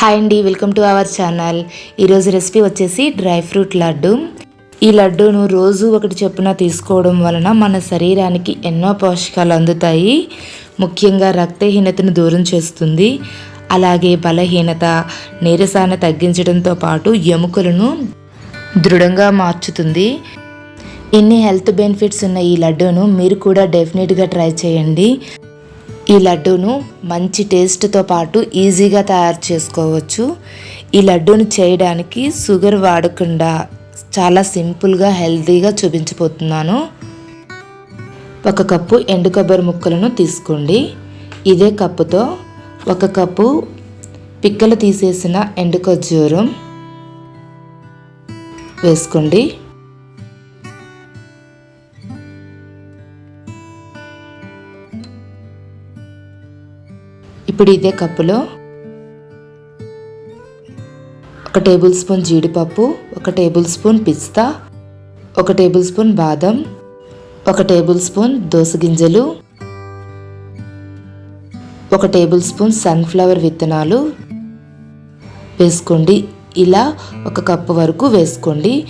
Hi అండి welcome to our channel ఈరోజు recipe వచ్చేసి డ్రై ఫ్రూట్ లడ్డు. ఈ లడ్డూను రోజు ఒకటి చొప్పున తీసుకోవడం వలన మన శరీరానికి ఎన్నో పోషకాలు అందుతాయి. ముఖ్యంగా రక్తహీనతను దూరం చేస్తుంది. అలాగే బలహీనత నీరసాన్ని తగ్గించడంతో పాటు ఎముకలను దృఢంగా మార్చుతుంది. ఇన్ని హెల్త్ బెనిఫిట్స్ ఉన్న ఈ లడ్డూను మీరు కూడా డెఫినెట్గా ట్రై చేయండి. ఈ లడ్డూను మంచి టేస్ట్తో పాటు ఈజీగా తయారు చేసుకోవచ్చు. ఈ లడ్డూను చేయడానికి షుగర్ వాడకుండా చాలా సింపుల్గా హెల్తీగా చూపించిపోతున్నాను ఒక కప్పు ఎండు కొబ్బరి ముక్కలను తీసుకోండి. ఇదే కప్పుతో ఒక కప్పు పిక్కలు తీసేసిన ఎండు ఖర్జూరం వేసుకోండి. ఇప్పుడు ఇదే కప్పులో ఒక టేబుల్ స్పూన్ జీడిపప్పు ఒక టేబుల్ స్పూన్ పిస్తా ఒక టేబుల్ స్పూన్ బాదం ఒక టేబుల్ స్పూన్ దోస గింజలు ఒక టేబుల్ స్పూన్ సన్ఫ్లవర్ విత్తనాలు వేసుకోండి. ఇలా ఒక కప్పు వరకు వేసుకోండి.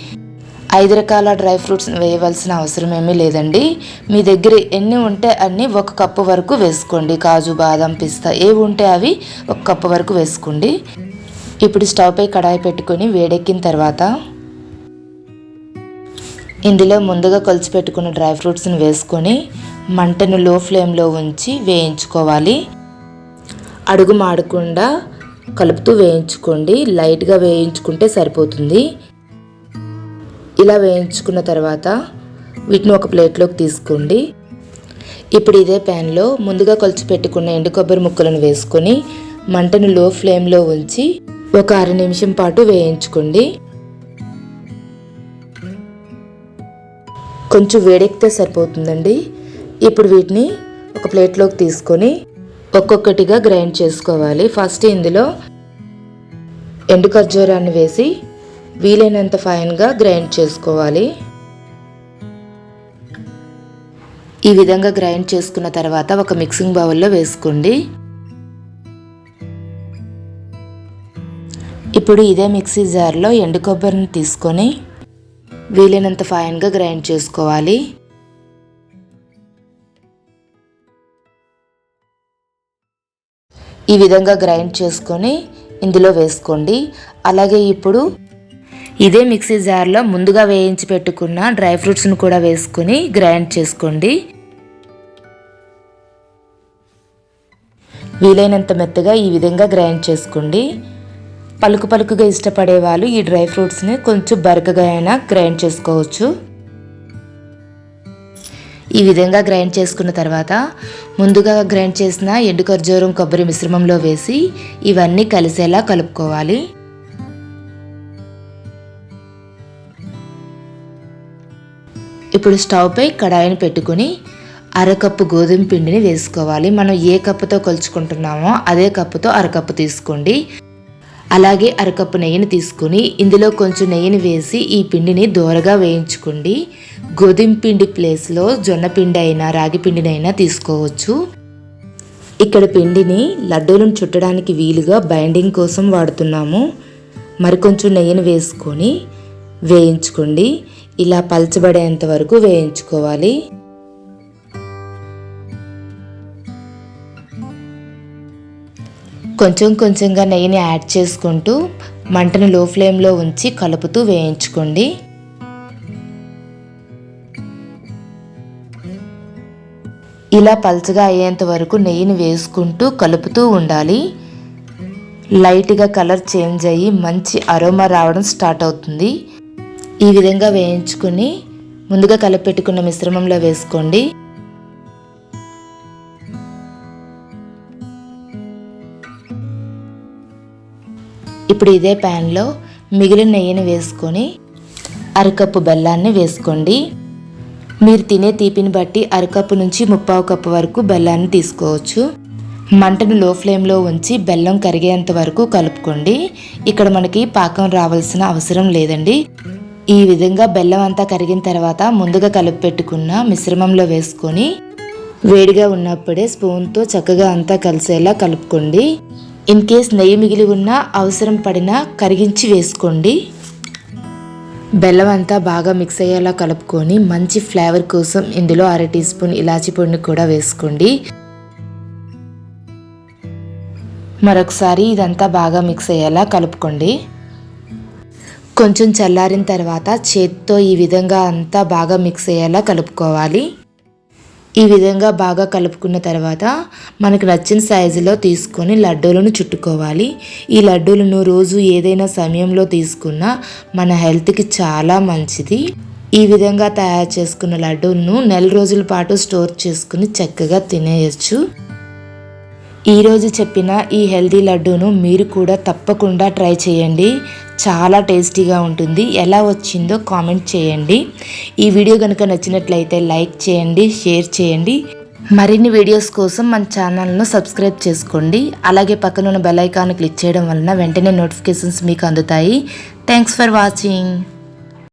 ఐదు రకాల డ్రై ఫ్రూట్స్ వేయవలసిన అవసరం ఏమీ లేదండి. మీ దగ్గర ఎన్ని ఉంటే అన్ని ఒక కప్పు వరకు వేసుకోండి. కాజు బాదం పిస్తా ఏవి ఉంటే అవి ఒక కప్పు వరకు వేసుకోండి. ఇప్పుడు స్టవ్పై కడాయి పెట్టుకొని వేడెక్కిన తర్వాత ఇందులో ముందుగా కొలిచి పెట్టుకున్న డ్రై ఫ్రూట్స్ని వేసుకొని మంటను లో ఫ్లేమ్లో ఉంచి వేయించుకోవాలి. అడుగు మాడకుండా కలుపుతూ వేయించుకోండి. లైట్గా వేయించుకుంటే సరిపోతుంది. ఇలా వేయించుకున్న తర్వాత వీటిని ఒక ప్లేట్లోకి తీసుకోండి. ఇప్పుడు ఇదే ప్యాన్లో ముందుగా కొలిచి పెట్టుకున్న ఎండు కొబ్బరి ముక్కలను వేసుకొని మంటను లో ఫ్లేమ్లో ఉంచి ఒక అర నిమిషం పాటు వేయించుకోండి. కొంచెం వేడెక్కితే సరిపోతుందండి. ఇప్పుడు వీటిని ఒక ప్లేట్లోకి తీసుకొని ఒక్కొక్కటిగా గ్రైండ్ చేసుకోవాలి. ఫస్ట్ ఇందులో ఎండు ఖర్జూరాన్ని వేసి వీలైనంత ఫైన్గా గ్రైండ్ చేసుకోవాలి. ఈ విధంగా గ్రైండ్ చేసుకున్న తర్వాత ఒక మిక్సింగ్ బౌల్లో వేసుకోండి. ఇప్పుడు ఇదే మిక్సీ జార్లో ఎండు కొబ్బరిని తీసుకొని వీలైనంత ఫైన్గా గ్రైండ్ చేసుకోవాలి. ఈ విధంగా గ్రైండ్ చేసుకొని ఇందులో వేసుకోండి. అలాగే ఇప్పుడు ఇదే మిక్సీ జార్లో ముందుగా వేయించి పెట్టుకున్న డ్రై ఫ్రూట్స్ను కూడా వేసుకుని గ్రైండ్ చేసుకోండి. వీలైనంత మెత్తగా ఈ విధంగా గ్రైండ్ చేసుకోండి. పలుకు పలుకుగా ఇష్టపడే వాళ్ళు ఈ డ్రై ఫ్రూట్స్ని కొంచెం బరకగా అయినా గ్రైండ్ చేసుకోవచ్చు. ఈ విధంగా గ్రైండ్ చేసుకున్న తర్వాత ముందుగా గ్రైండ్ చేసిన ఎండు ఖర్జూరం కొబ్బరి మిశ్రమంలో వేసి ఇవన్నీ కలిసేలా కలుపుకోవాలి. ఇప్పుడు స్టవ్పై కడాయిని పెట్టుకుని అరకప్పు గోధుమ పిండిని వేసుకోవాలి. మనం ఏ కప్పుతో కొలుచుకుంటున్నామో అదే కప్పుతో అరకప్పు తీసుకోండి. అలాగే అరకప్పు నెయ్యిని తీసుకుని ఇందులో కొంచెం నెయ్యిని వేసి ఈ పిండిని దోరగా వేయించుకోండి. గోధుమ పిండి ప్లేస్లో జొన్న పిండి అయినా రాగి పిండినైనా తీసుకోవచ్చు. ఇక్కడ పిండిని లడ్డూలను చుట్టడానికి వీలుగా బైండింగ్ కోసం వాడుతున్నాము. మరికొంచెం నెయ్యిని వేసుకొని వేయించుకోండి. ఇలా పలచబడేంత వరకు వేయించుకోవాలి. కొంచెం కొంచెంగా నెయ్యిని యాడ్ చేసుకుంటూ మంటను లో ఫ్లేమ్లో ఉంచి కలుపుతూ వేయించుకోండి. ఇలా పల్చగా అయ్యేంత వరకు నెయ్యిని వేసుకుంటూ కలుపుతూ ఉండాలి. లైట్గా కలర్ చేంజ్ అయ్యి మంచి అరోమా రావడం స్టార్ట్ అవుతుంది. ఈ విధంగా వేయించుకుని ముందుగా కలిపెట్టుకున్న మిశ్రమంలో వేసుకోండి. ఇప్పుడు ఇదే ప్యాన్లో మిగిలిన నెయ్యిని వేసుకొని అరకప్పు బెల్లాన్ని వేసుకోండి. మీరు తినే తీపిని బట్టి అరకప్పు నుంచి ముప్పావు కప్పు వరకు బెల్లాన్ని తీసుకోవచ్చు. మంటను లో ఫ్లేమ్లో ఉంచి బెల్లం కరిగేంత వరకు కలుపుకోండి. ఇక్కడ మనకి పాకం రావాల్సిన అవసరం లేదండి. ఈ విధంగా బెల్లం అంతా కరిగిన తర్వాత ముందుగా కలిపి పెట్టుకున్న మిశ్రమంలో వేసుకొని వేడిగా ఉన్నప్పుడే స్పూన్తో చక్కగా అంతా కలిసేలా కలుపుకోండి. ఇన్ కేస్ నెయ్యి మిగిలి ఉన్నా అవసరం పడినా కరిగించి వేసుకోండి. బెల్లం అంతా బాగా మిక్స్ అయ్యేలా కలుపుకొని మంచి ఫ్లేవర్ కోసం ఇందులో అర టీ స్పూన్ ఇలాచి పొడిని కూడా వేసుకోండి. మరొకసారి ఇదంతా బాగా మిక్స్ అయ్యేలా కలుపుకోండి. కొంచెం చల్లారిన తర్వాత చేత్తో ఈ విధంగా అంతా బాగా మిక్స్ అయ్యేలా కలుపుకోవాలి. ఈ విధంగా బాగా కలుపుకున్న తర్వాత మనకు నచ్చిన సైజులో తీసుకొని లడ్డూలను చుట్టుకోవాలి. ఈ లడ్డూలను రోజు ఏదైనా సమయంలో తీసుకున్నా మన హెల్త్కి చాలా మంచిది. ఈ విధంగా తయారు చేసుకున్న లడ్డూలను నెల రోజుల పాటు స్టోర్ చేసుకుని చక్కగా తినేయచ్చు. ఈరోజు చెప్పిన ఈ హెల్దీ లడ్డూను మీరు కూడా తప్పకుండా ట్రై చేయండి. చాలా టేస్టీగా ఉంటుంది. ఎలా వచ్చిందో కామెంట్ చేయండి. ఈ వీడియో కనుక నచ్చినట్లయితే లైక్ చేయండి షేర్ చేయండి. మరిన్ని వీడియోస్ కోసం మన ఛానల్ను సబ్స్క్రైబ్ చేసుకోండి. అలాగే పక్కన ఉన్న బెల్ ఐకాన్ క్లిక్ చేయడం వలన వెంటనే నోటిఫికేషన్స్ మీకు అందుతాయి. Thanks for watching.